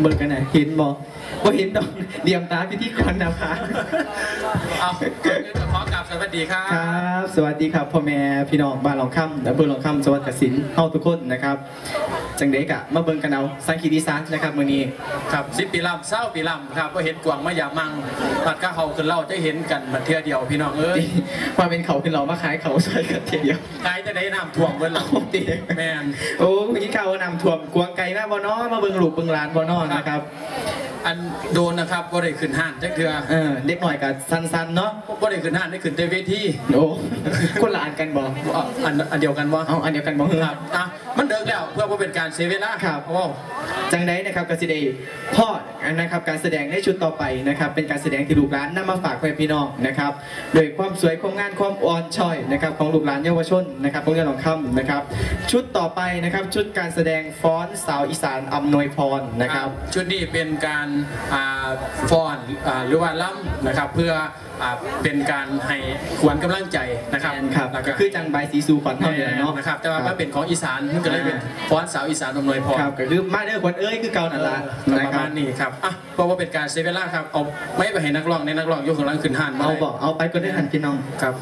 เบิกกันนะเห็นบอกว่าเห็นดอกเดียมตาพิธีกรนะคะเอา ก่อนอื่นก็ขอกราบสวัสดีครับครับ สวัสดีครับพ่อแม่พี่น้องบ้านหลองค่ำและเบอร์หลองค่ำจังหวัดกสินเฮาทุกคนนะครับจังเด็กอะมาเบิ่งกันเอาสังคีดีซานนะครับมื้อนี้ครับสิบปีลำเศร้าปีลำครับก็เห็นกวางมายามังปัดก้าเขาขึ้นเล่าจะเห็นกันมาเทียเดียวพี่น้องเอ้ยว่าเป็นเขาเป็นเรามาขายเขาใส่กันทีเดียวกายจะได้น้ำท่วมเบิ้ลหลังโอ้ตีแมนโอ้เมื่อกี้ข่าวว่านำท่วมกวางไก่แม่บ่เนาะมาเบิ่งลูกเบิ่งหลานบ่เนาะนะครับ อันโดนนะครับก็ได้ขึ้นห้านจักเถื่อเออเด็กหน่อยกับสันๆเนาะก็ได้ขึ้นห้านได้ขึ้นเตเวทีโอ้คนละอันกันบ่อะอันอันเดียวกันวะเอาอันเดียวกันบ่เฮืคอรับอะมันเดิกแล้วเพื่อว่าเป็นการเซเวล่าครับโอ้จังไดนะครับกสิเดพอดนะครับการแสดงในชุดต่อไปนะครับ เป็นการแสดงที่ลูกหลานนำมาฝากเพื่อนพี่น้องนะครับโดยความสวยความงามความอ่อนช้อยนะครับของลูกหลานเยาวชนนะครับพวกเรื่องของคำนะครับ ชุดต่อไปนะครับชุดการแสดงฟ้อนสาวอีสานอำนวยพรนะครับ ชุดนี้เป็นการอ่าฟอนอ่าหรือว่าล่ำนะครับ เพื่ออ่าเป็นการให้ควรกำลังใจนะครับครับแล้วก็ก็คือจังใบสีสูขวัญเท่านี้แหละเนาะนะครับแต่ว่าถ้าเป็นของอีสานมันก็เลยเป็นฟ้อนสาวอีสานอำนวยพรครับก็คือมาเด้อคนเอ้ยคือเก่านั่นละปนะระครัมาบณนี้ครับอะเพราะว่าเป็นการเซเวล่าครับเอาไม่ไปให้นักร้องในนักร้องยกกำลังขึ้นห้านมาเอาบอกเอาไปก็ได้หันพี่น้องครับ